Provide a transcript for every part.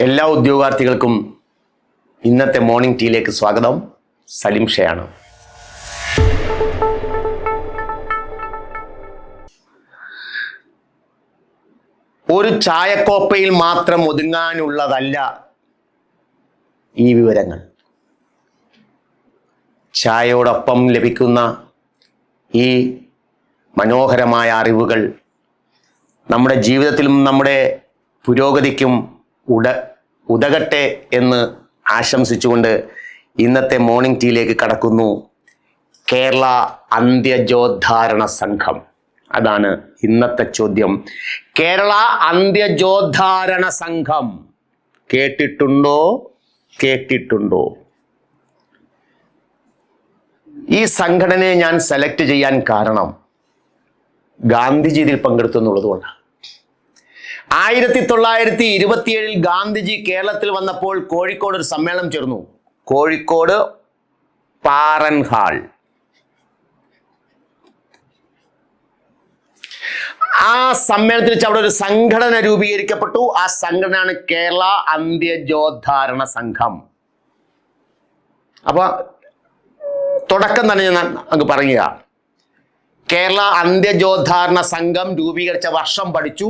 എല്ലാ ഉദ്യോഗാർത്ഥികൾക്കും ഇന്നത്തെ മോർണിംഗ് ടീയിലേക്ക് സ്വാഗതം. സലിം ഷെയാണ്. ഒരു ചായക്കോപ്പയിൽ മാത്രം ഒതുങ്ങാനുള്ളതല്ല ഈ വിവരങ്ങൾ. ചായയോടൊപ്പം ലഭിക്കുന്ന ഈ മനോഹരമായ അറിവുകൾ നമ്മുടെ ജീവിതത്തിലും നമ്മുടെ പുരോഗതിക്കും ഉട ഉതകട്ടെ എന്ന് ആശംസിച്ചുകൊണ്ട് ഇന്നത്തെ മോർണിംഗ് ടീയിലേക്ക് കടക്കുന്നു. കേരള അന്ത്യജോദ്ധാരണ സംഘം. അതാണ് ഇന്നത്തെ ചോദ്യം. കേരള അന്ത്യജോദ്ധാരണ സംഘം. കേട്ടിട്ടുണ്ടോ? കേട്ടിട്ടുണ്ടോ? ഈ സംഘടനയെ ഞാൻ സെലക്ട് ചെയ്യാൻ കാരണം ഗാന്ധിജി ഇതിൽ പങ്കെടുത്തു എന്നുള്ളതുകൊണ്ടാണ് ആയിരത്തി തൊള്ളായിരത്തി ഇരുപത്തിയേഴിൽ ഗാന്ധിജി കേരളത്തിൽ വന്നപ്പോൾ കോഴിക്കോട് ഒരു സമ്മേളനം ചേർന്നു. കോഴിക്കോട് പാറൻ ഹാൾ ആ സമ്മേളനത്തിൽ വെച്ച് അവിടെ ഒരു സംഘടന രൂപീകരിക്കപ്പെട്ടു. ആ സംഘടനയാണ് കേരള അന്ത്യജോദ്ധാരണ സംഘം. അപ്പൊ തുടക്കം തന്നെ ഞാൻ അങ്ങ് പറയുക. കേരള അന്ത്യജോദ്ധാരണ സംഘം രൂപീകരിച്ച വർഷം പഠിച്ചു.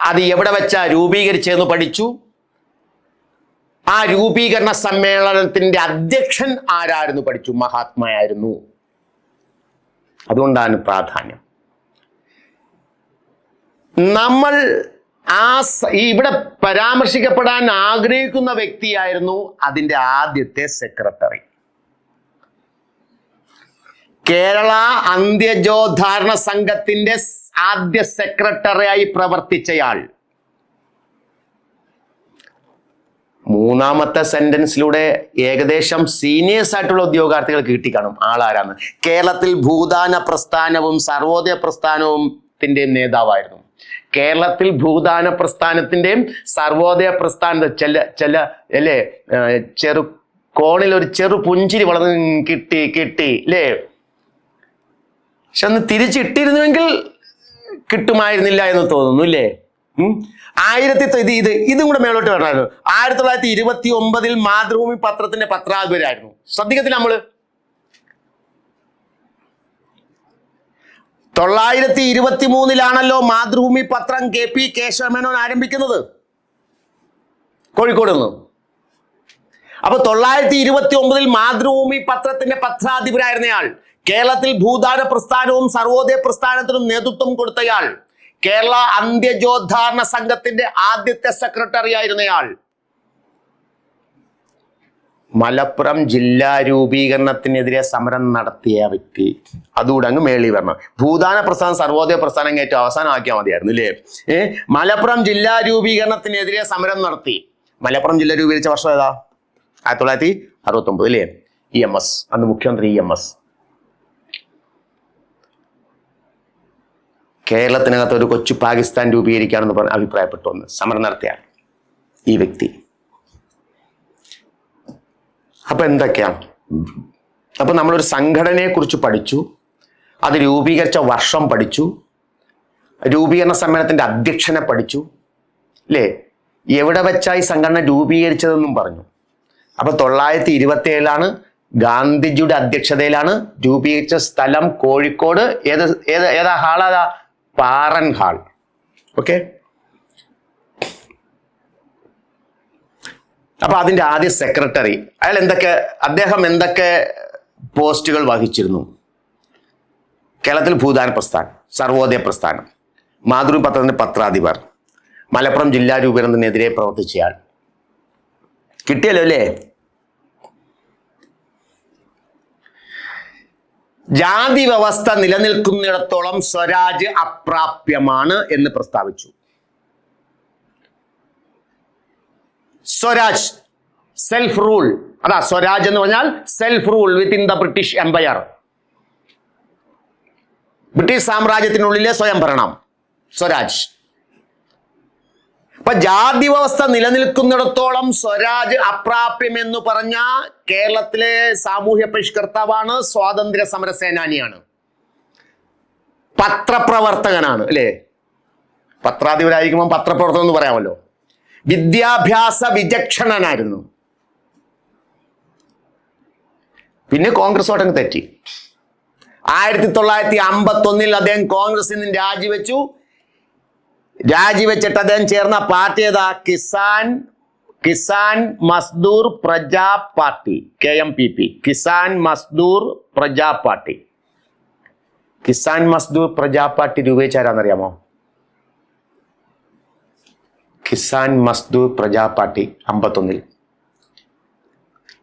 അത് എവിടെ വെച്ചാ രൂപീകരിച്ചതെന്ന് പഠിച്ചു. ആ രൂപീകരണ സമ്മേളനത്തിന്റെ അധ്യക്ഷൻ ആരായിരുന്നു പഠിച്ചു? മഹാത്മായായിരുന്നു. അതുകൊണ്ടാണ് പ്രാധാന്യം. നമ്മൾ ആ ഇവിടെ പരാമർശിക്കപ്പെടാൻ ആഗ്രഹിക്കുന്ന വ്യക്തിയായിരുന്നു അതിന്റെ ആദ്യത്തെ സെക്രട്ടറി. കേരള അന്ത്യജോദ്ധാരണ സംഘത്തിന്റെ ആദ്യ സെക്രട്ടറിയായി പ്രവർത്തിച്ചയാൾ. മൂന്നാമത്തെ സെന്റൻസിലൂടെ ഏകദേശം സീനിയേഴ്സ് ആയിട്ടുള്ള ഉദ്യോഗാർത്ഥികൾ കിട്ടിക്കാണും ആളാരാണ് കേരളത്തിൽ ഭൂദാന പ്രസ്ഥാനവും സർവോദയ പ്രസ്ഥാനവും ത്തിന്റെയും നേതാവായിരുന്നു. കേരളത്തിൽ ഭൂദാന പ്രസ്ഥാനത്തിന്റെയും സർവോദയ പ്രസ്ഥാന ചില ചില അല്ലേ? ചെറു കോണിൽ ഒരു ചെറു പുഞ്ചിരി വളർന്ന് കിട്ടി കിട്ടി അല്ലേ പക്ഷെ അന്ന് തിരിച്ചിട്ടിരുന്നുവെങ്കിൽ കിട്ടുമായിരുന്നില്ല എന്ന് തോന്നുന്നു അല്ലേ. ആയിരത്തി ഇത് ഇത് ഇതും കൂടെ മേളോട്ട് വരണമായിരുന്നു. ആയിരത്തി തൊള്ളായിരത്തി ഇരുപത്തി ഒമ്പതിൽ മാതൃഭൂമി പത്രത്തിന്റെ പത്രാധിപരായിരുന്നു. ശ്രദ്ധിക്കത്തില്ല നമ്മൾ. തൊള്ളായിരത്തി ഇരുപത്തി മൂന്നിലാണല്ലോ മാതൃഭൂമി പത്രം കെ പി കേശവമേനോൻ ആരംഭിക്കുന്നത്. കോഴിക്കോട് നിന്ന്. അപ്പൊ തൊള്ളായിരത്തി ഇരുപത്തി ഒമ്പതിൽ മാതൃഭൂമി പത്രത്തിന്റെ പത്രാധിപരായിരുന്നയാൾ. കേരളത്തിൽ ഭൂദാന പ്രസ്ഥാനവും സർവോദയ പ്രസ്ഥാനത്തിനും നേതൃത്വം കൊടുത്തയാൾ കേരള അന്ത്യജോദ്ധാരണ സംഘത്തിന്റെ ആദ്യത്തെ സെക്രട്ടറി ആയിരുന്നയാൾ. മലപ്പുറം ജില്ലാ രൂപീകരണത്തിനെതിരെ സമരം നടത്തിയ വ്യക്തി. അതുകൂടെ അങ്ങ് മേളി വരണം. ഭൂദാന പ്രസ്ഥാനം സർവോദയ പ്രസ്ഥാനം ഏറ്റവും അവസാനമാക്കിയാൽ മതിയായിരുന്നു ഇല്ലേ? ഏ? മലപ്പുറം ജില്ലാ രൂപീകരണത്തിനെതിരെ സമരം നടത്തി. മലപ്പുറം ജില്ല രൂപീകരിച്ച വർഷം ഏതാ? ആയിരത്തി തൊള്ളായിരത്തി അറുപത്തി ഒമ്പത് അല്ലേ ഇ എം എസ്. അന്ന് മുഖ്യമന്ത്രി ഇ എം എസ്. കേരളത്തിനകത്ത് ഒരു കൊച്ചു പാകിസ്ഥാൻ രൂപീകരിക്കാണെന്ന് പറഞ്ഞ് അഭിപ്രായപ്പെട്ടു ഒന്ന് സമരം നടത്തിയാണ് ഈ വ്യക്തി. അപ്പൊ എന്തൊക്കെയാണ് അപ്പൊ നമ്മളൊരു സംഘടനയെ കുറിച്ച് പഠിച്ചു അത് രൂപീകരിച്ച വർഷം പഠിച്ചു രൂപീകരണ സമ്മേളനത്തിന്റെ അധ്യക്ഷനെ പഠിച്ചു അല്ലേ എവിടെ വെച്ചായി സംഘടന രൂപീകരിച്ചതെന്നും പറഞ്ഞു. അപ്പൊ തൊള്ളായിരത്തി ഇരുപത്തി ഏഴിലാണ് ഗാന്ധിജിയുടെ അധ്യക്ഷതയിലാണ് രൂപീകരിച്ച സ്ഥലം കോഴിക്കോട്. ഏത് ഏത് ഏതാ ഹാളാ? പാറൻ ഹാൾ ഓക്കെ? അപ്പൊ അതിന്റെ ആദ്യ സെക്രട്ടറി അയാൾ എന്തൊക്കെ അദ്ദേഹം എന്തൊക്കെ പോസ്റ്റുകൾ വഹിച്ചിരുന്നു? കേരളത്തിൽ ഭൂദാന പ്രസ്ഥാനം സർവോദയ പ്രസ്ഥാനം മാതൃ പത്രത്തിന്റെ പത്രാധിപർ മലപ്പുറം ജില്ലാ രൂപീകരണത്തിനെതിരെ പ്രവർത്തിച്ചയാൾ. കിട്ടിയല്ലോ അല്ലേ? ജാതി വ്യവസ്ഥ നിലനിൽക്കുന്നിടത്തോളം സ്വരാജ് അപ്രാപ്യമാണ് എന്ന് പ്രസ്താവിച്ചു. സ്വരാജ് സെൽഫ് റൂൾ അതാ സ്വരാജ് എന്ന് പറഞ്ഞാൽ self rule within the British empire British സാമ്രാജ്യത്തിനുള്ളിലെ സ്വയംഭരണം. സ്വരാജ്. അപ്പൊ ജാതി വ്യവസ്ഥ നിലനിൽക്കുന്നിടത്തോളം സ്വരാജ് അപ്രാപ്യം എന്ന് പറഞ്ഞ കേരളത്തിലെ സാമൂഹ്യ പരിഷ്കർത്താവാണ് സ്വാതന്ത്ര്യ സമര സേനാനിയാണ്. പത്രപ്രവർത്തകനാണ് അല്ലേ? പത്രാധിപരായിരിക്കുമ്പോൾ പത്രപ്രവർത്തനം എന്ന് പറയാമല്ലോ. വിദ്യാഭ്യാസ വിചക്ഷണനായിരുന്നു. പിന്നെ കോൺഗ്രസ് ഓട്ടങ്ങ് തെറ്റി. ആയിരത്തി തൊള്ളായിരത്തി അമ്പത്തി ഒന്നിൽ അദ്ദേഹം കോൺഗ്രസിൽ നിന്ന് രാജിവെച്ചു. രാജിവെച്ചിട്ട് അദ്ദേഹം ചേർന്ന പാർട്ടി ഏതാ? Kisan Kisan Mazdoor Praja party K M P P. Kisan Mazdoor Praja party. Kisan Mazdoor Praja party രൂപീകരിച്ചാരാന്നറിയാമോ Kisan Mazdoor Praja party അമ്പത്തൊന്നിൽ.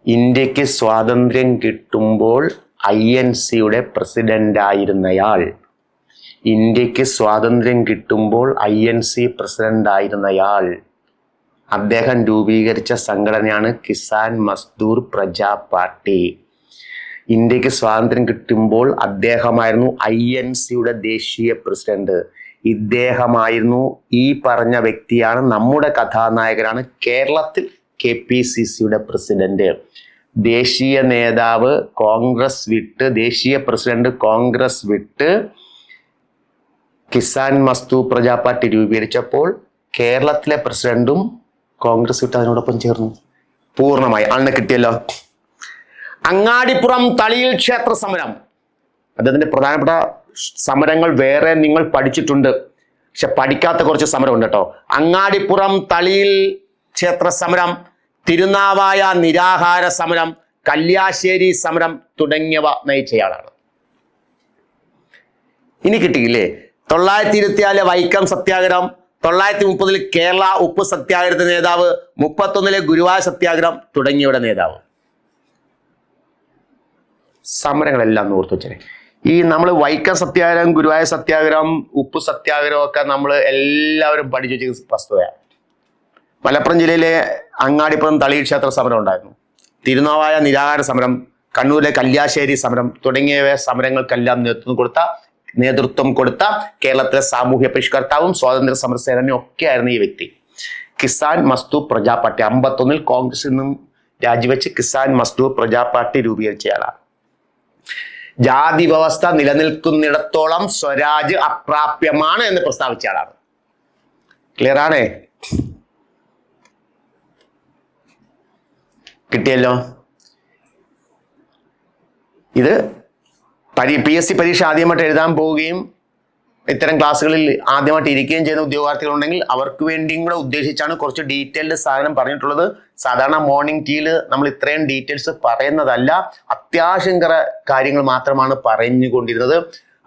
ഇന്ത്യയ്ക്ക് സ്വാതന്ത്ര്യം കിട്ടുമ്പോൾ ഐ എൻ സിയുടെ പ്രസിഡന്റായിരുന്നയാൾ ഇന്ത്യയ്ക്ക് സ്വാതന്ത്ര്യം കിട്ടുമ്പോൾ ഐ എൻ സി പ്രസിഡന്റായിരുന്നയാൾ. അദ്ദേഹം രൂപീകരിച്ച സംഘടനയാണ് കിസാൻ മസ്ദൂർ പ്രജാ പാർട്ടി. ഇന്ത്യയ്ക്ക് സ്വാതന്ത്ര്യം കിട്ടുമ്പോൾ അദ്ദേഹമായിരുന്നു ഐ എൻ സിയുടെ ദേശീയ പ്രസിഡന്റ്. ഇദ്ദേഹമായിരുന്നു ഈ പറഞ്ഞ വ്യക്തിയാണ് നമ്മുടെ കഥാനായകനാണ് കേരളത്തിൽ കെ പി സി സിയുടെ പ്രസിഡന്റ്. ദേശീയ നേതാവ് കോൺഗ്രസ് വിട്ട് ദേശീയ പ്രസിഡന്റ് കോൺഗ്രസ് വിട്ട് കിസാൻ മസ്തു പ്രജാ പാർട്ടി രൂപീകരിച്ചപ്പോൾ കേരളത്തിലെ പ്രസിഡന്റും കോൺഗ്രസ് വിട്ട് അതിനോടൊപ്പം ചേർന്നു. പൂർണമായി അന്ന് കിട്ടിയല്ലോ. അങ്ങാടിപ്പുറം തളിയിൽ ക്ഷേത്ര സമരം. അദ്ദേഹത്തിന്റെ പ്രധാനപ്പെട്ട സമരങ്ങൾ വേറെ നിങ്ങൾ പഠിച്ചിട്ടുണ്ട്. പക്ഷെ പഠിക്കാത്ത കുറച്ച് സമരമുണ്ട് കേട്ടോ. അങ്ങാടിപ്പുറം തളിയിൽ ക്ഷേത്ര സമരം തിരുനാവായ നിരാഹാര സമരം കല്യാശ്ശേരി സമരം തുടങ്ങിയവ നയിച്ചയാളാണ്. ഇനി കിട്ടിയില്ലേ? തൊള്ളായിരത്തി ഇരുപത്തിനാല് വൈക്കം സത്യാഗ്രഹം തൊള്ളായിരത്തി മുപ്പതിൽ കേരള ഉപ്പ് സത്യാഗ്രഹത്തിന്റെ നേതാവ് മുപ്പത്തൊന്നിലെ ഗുരുവായൂർ സത്യാഗ്രഹം തുടങ്ങിയവരുടെ നേതാവ്. സമരങ്ങളെല്ലാം ഓർത്തു വെച്ചേ ഈ നമ്മൾ വൈക്കം സത്യാഗ്രഹം ഗുരുവായൂർ സത്യാഗ്രഹം ഉപ്പ് സത്യാഗ്രഹം ഒക്കെ നമ്മൾ എല്ലാവരും പഠിച്ചു വെച്ച വസ്തുതയാണ്. മലപ്പുറം ജില്ലയിലെ അങ്ങാടിപ്പുറം തളി ക്ഷേത്ര സമരം ഉണ്ടായിരുന്നു. തിരുനാവായ നിരാഹാര സമരം കണ്ണൂരിലെ കല്യാശ്ശേരി സമരം തുടങ്ങിയവ സമരങ്ങൾക്കെല്ലാം നേതൃത്വം കൊടുത്ത നേതൃത്വം കൊടുത്ത കേരളത്തിലെ സാമൂഹ്യ പരിഷ്കർത്താവും സ്വാതന്ത്ര്യ സമര സേനാനിയും ഒക്കെ ആയിരുന്നു ഈ വ്യക്തി. കിസാൻ മസ്തു പ്രജാ പാർട്ടി അമ്പത്തൊന്നിൽ കോൺഗ്രസിൽ നിന്നും രാജിവെച്ച് കിസാൻ മസ്തു പ്രജാ പാർട്ടി രൂപീകരിച്ചയാളാണ് ജാതി വ്യവസ്ഥ നിലനിൽക്കുന്നിടത്തോളം സ്വരാജ് അപ്രാപ്യമാണ് എന്ന് പ്രസ്താവിച്ച ആളാണ്. ക്ലിയർ ആണേ? കിട്ടിയല്ലോ? ഇത് പരി പി എസ് സി പരീക്ഷ ആദ്യമായിട്ട് എഴുതാൻ പോവുകയും ഇത്തരം ക്ലാസ്സുകളിൽ ആദ്യമായിട്ട് ഇരിക്കുകയും ചെയ്യുന്ന ഉദ്യോഗാർത്ഥികളുണ്ടെങ്കിൽ അവർക്ക് വേണ്ടിയും കൂടെ ഉദ്ദേശിച്ചാണ് കുറച്ച് ഡീറ്റെയിൽഡ് സാധനം പറഞ്ഞിട്ടുള്ളത്. സാധാരണ മോർണിംഗ് ടീയിൽ നമ്മൾ ഇത്രയും ഡീറ്റെയിൽസ് പറയുന്നതല്ല അത്യാവശ്യം കുറെ കാര്യങ്ങൾ മാത്രമാണ് പറഞ്ഞുകൊണ്ടിരുന്നത്.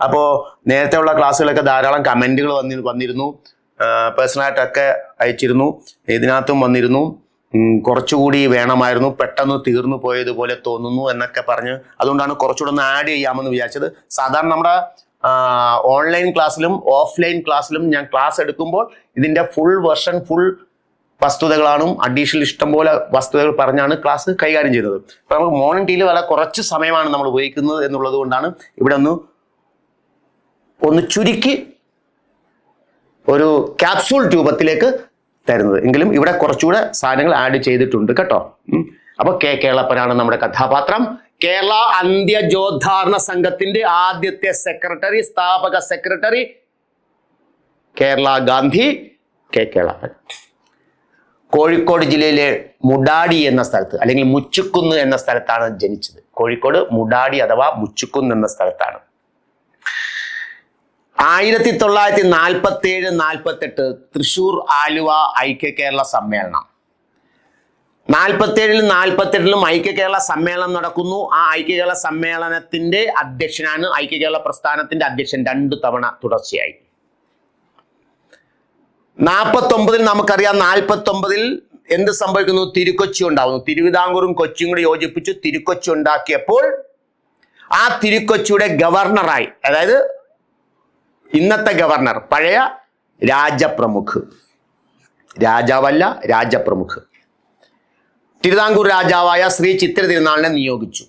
അപ്പോൾ നേരത്തെ ഉള്ള ക്ലാസ്സുകളൊക്കെ ധാരാളം കമന്റുകൾ വന്നി വന്നിരുന്നു. പേഴ്സണലായിട്ടൊക്കെ അയച്ചിരുന്നു. ഇതിനകത്തും വന്നിരുന്നു. കുറച്ചുകൂടി വേണമായിരുന്നു. പെട്ടെന്ന് തീർന്നു പോയതുപോലെ തോന്നുന്നു എന്നൊക്കെ പറഞ്ഞ്. അതുകൊണ്ടാണ് കുറച്ചുകൂടെ ഒന്ന് ആഡ് ചെയ്യാമെന്ന് വിചാരിച്ചത്. സാധാരണ നമ്മുടെ ഓൺലൈൻ ക്ലാസ്സിലും ഓഫ്ലൈൻ ക്ലാസ്സിലും ഞാൻ ക്ലാസ് എടുക്കുമ്പോൾ ഇതിന്റെ ഫുൾ വെർഷൻ ഫുൾ വസ്തുതകളാണ് അഡീഷണൽ ഇഷ്ടംപോലെ വസ്തുതകൾ പറഞ്ഞാണ് ക്ലാസ് കൈകാര്യം ചെയ്യുന്നത് അപ്പോൾ നമുക്ക് മോർണിംഗ് ടീയിൽ വളരെ കുറച്ച് സമയമാണ് നമ്മൾ ഉപയോഗിക്കുന്നത് എന്നുള്ളത് കൊണ്ടാണ് ഇവിടെ ഒന്ന് ഒന്ന് ചുരുക്കി ഒരു ക്യാപ്സൂൾ രൂപത്തിലേക്ക് തരുന്നത്. എങ്കിലും ഇവിടെ കുറച്ചുകൂടെ സാധനങ്ങൾ ആഡ് ചെയ്തിട്ടുണ്ട് കേട്ടോ. അപ്പൊ കെ കേളപ്പനാണ് നമ്മുടെ കഥാപാത്രം. കേരള അന്ത്യജോദ്ധാരണ സംഘത്തിന്റെ ആദ്യത്തെ സെക്രട്ടറി സ്ഥാപക സെക്രട്ടറി കേരള ഗാന്ധി കെ കേളപ്പൻ. കോഴിക്കോട് ജില്ലയിലെ മുടാടി എന്ന സ്ഥലത്ത് അല്ലെങ്കിൽ മുച്ചുക്കുന്ന് എന്ന സ്ഥലത്താണ് ജനിച്ചത്. കോഴിക്കോട് മുടാടി അഥവാ മുച്ചുക്കുന്ന് എന്ന സ്ഥലത്താണ്. ആയിരത്തി തൊള്ളായിരത്തി നാൽപ്പത്തി ഏഴ് നാൽപ്പത്തെട്ട് തൃശൂർ ആലുവ ഐക്യ കേരള സമ്മേളനം. നാൽപ്പത്തി ഏഴിലും നാൽപ്പത്തെട്ടിലും ഐക്യ കേരള സമ്മേളനം നടക്കുന്നു. ആ ഐക്യ കേരള സമ്മേളനത്തിന്റെ അധ്യക്ഷനാണ് ഐക്യ കേരള പ്രസ്ഥാനത്തിന്റെ അധ്യക്ഷൻ രണ്ടു തവണ തുടർച്ചയായി. നാൽപ്പത്തി ഒമ്പതിൽ നമുക്കറിയാം നാൽപ്പത്തി ഒമ്പതിൽ എന്ത് സംഭവിക്കുന്നു? തിരുക്കൊച്ചി ഉണ്ടാവുന്നു. തിരുവിതാംകൂറും കൊച്ചിയും കൂടി യോജിപ്പിച്ചു തിരുക്കൊച്ചി ഉണ്ടാക്കിയപ്പോൾ ആ തിരുക്കൊച്ചിയുടെ ഗവർണറായി അതായത് ഇന്നത്തെ ഗവർണർ പഴയ രാജപ്രമുഖ്. രാജാവല്ല രാജപ്രമുഖ്. തിരുവിതാംകൂർ രാജാവായ ശ്രീ ചിത്ര തിരുനാളിനെ നിയോഗിച്ചു.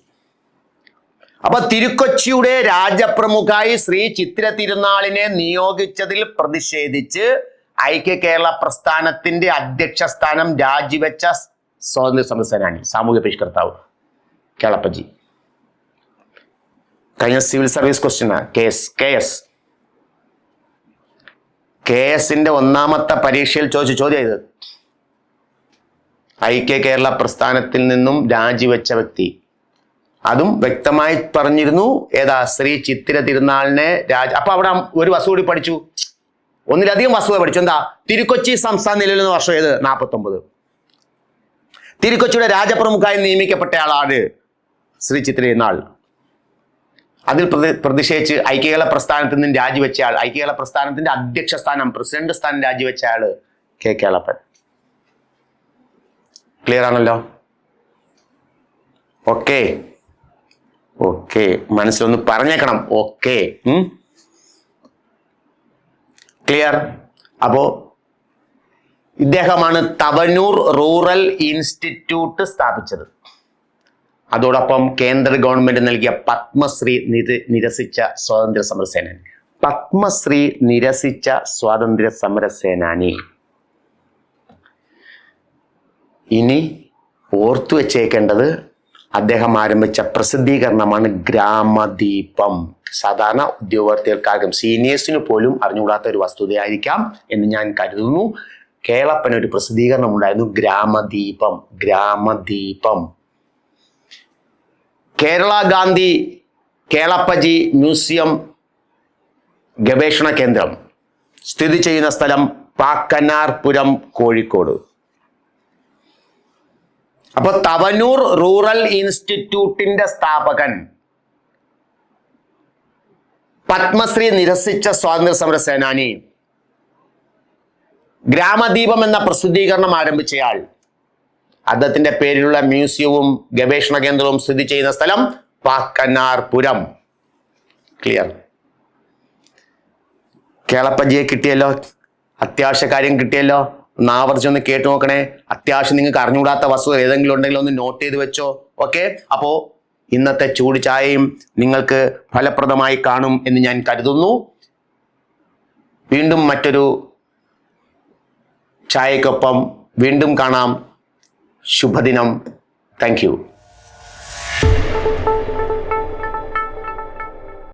അപ്പൊ തിരുക്കൊച്ചിയുടെ രാജപ്രമുഖായി ശ്രീ ചിത്ര തിരുനാളിനെ നിയോഗിച്ചതിൽ പ്രതിഷേധിച്ച് ഐക്യ കേരള പ്രസ്ഥാനത്തിന്റെ അധ്യക്ഷ സ്ഥാനം രാജിവെച്ച സ്വാതന്ത്ര്യ സമരസേനാനി സാമൂഹ്യ പരിഷ്കർത്താവ് കേളപ്പജി. കഴിഞ്ഞ civil service question K S K S. K എസിന്റെ ഒന്നാമത്തെ പരീക്ഷയിൽ ചോദിച്ച ചോദ്യം ഇത്. ഐക്യ കേരള പ്രസ്ഥാനത്തിൽ നിന്നും രാജിവെച്ച വ്യക്തി. അതും വ്യക്തമായി പറഞ്ഞിരുന്നു. ഏതാ? ശ്രീ ചിത്തിര തിരുനാളിനെ രാജ അപ്പൊ അവിടെ ഒരു വസ്തു കൂടി പഠിച്ചു. ഒന്നിലധികം വസ്തുത പഠിച്ചു. എന്താ? തിരുക്കൊച്ചി സംസ്ഥാന നിലനിന്ന വർഷം ഏത്? നാൽപ്പത്തൊമ്പത് തിരുക്കൊച്ചിയുടെ രാജപ്രമുഖായി നിയമിക്കപ്പെട്ട ആളാണ് ശ്രീ ചിത്തിര തിരുനാൾ. അതിൽ പ്രതി പ്രതിഷേധിച്ച് ഐക്യകേരള പ്രസ്ഥാനത്തിൽ നിന്ന് രാജിവെച്ച ആൾ പ്രസ്ഥാനത്തിന്റെ അധ്യക്ഷ സ്ഥാനം പ്രസിഡന്റ് സ്ഥാനം രാജിവെച്ച ആൾ കെ കേളപ്പൻ. ക്ലിയർ ആണല്ലോ? ഓക്കെ ഓക്കെ മനസ്സിലൊന്ന് പറഞ്ഞേക്കണം. ഓക്കെ ക്ലിയർ അപ്പോ ഇദ്ദേഹമാണ് തവനൂർ റൂറൽ ഇൻസ്റ്റിറ്റ്യൂട്ട് സ്ഥാപിച്ചത്. അതോടൊപ്പം കേന്ദ്ര ഗവൺമെന്റ് നൽകിയ പത്മശ്രീ നിര നിരസിച്ച സ്വാതന്ത്ര്യ സമരസേനാനി പത്മശ്രീ നിരസിച്ച സ്വാതന്ത്ര്യ സമരസേനാനി ഇനി ഓർത്തു വെച്ചേക്കേണ്ടത് അദ്ദേഹം ആരംഭിച്ച പ്രസിദ്ധീകരണമാണ് ഗ്രാമദീപം. സാധാരണ ഉദ്യോഗാർത്ഥികൾക്കാകും സീനിയേഴ്സിന് പോലും അറിഞ്ഞുകൂടാത്ത ഒരു വസ്തുതയായിരിക്കാം എന്ന് ഞാൻ കരുതുന്നു. കേളപ്പൻ ഒരു പ്രസിദ്ധീകരണം ഉണ്ടായിരുന്നു ഗ്രാമദീപം. ഗ്രാമദീപം. കേരള ഗാന്ധി കേളപ്പജി മ്യൂസിയം ഗവേഷണ കേന്ദ്രം. സ്ഥിതി ചെയ്യുന്ന സ്ഥലം പാക്കനാർപുരം കോഴിക്കോട്. അപ്പൊ തവനൂർ റൂറൽ ഇൻസ്റ്റിറ്റ്യൂട്ടിന്റെ സ്ഥാപകൻ പത്മശ്രീ നിരസിച്ച സ്വാതന്ത്ര്യ സമര സേനാനി. ഗ്രാമദീപം എന്ന പ്രസിദ്ധീകരണം ആരംഭിച്ചയാൾ അദ്ദേഹത്തിന്റെ പേരിലുള്ള മ്യൂസിയവും ഗവേഷണ കേന്ദ്രവും സ്ഥിതി ചെയ്യുന്ന സ്ഥലം പാക്കനാർപുരം. ക്ലിയർ കേളപ്പജിയെ കിട്ടിയല്ലോ? അത്യാവശ്യ കാര്യം കിട്ടിയല്ലോ? ഒന്ന് ആവർത്തിച്ചൊന്ന് കേട്ടു നോക്കണേ. അത്യാവശ്യം നിങ്ങൾക്ക് അറിഞ്ഞുകൂടാത്ത വസ്തു ഏതെങ്കിലും ഉണ്ടെങ്കിൽ ഒന്ന് നോട്ട് ചെയ്ത് വെച്ചോ. ഓക്കെ അപ്പോൾ ഇന്നത്തെ ചൂട് ചായയും നിങ്ങൾക്ക് ഫലപ്രദമായി കാണും എന്ന് ഞാൻ കരുതുന്നു. വീണ്ടും മറ്റൊരു ചായക്കൊപ്പം വീണ്ടും കാണാം. ശുഭദിനം. താങ്ക്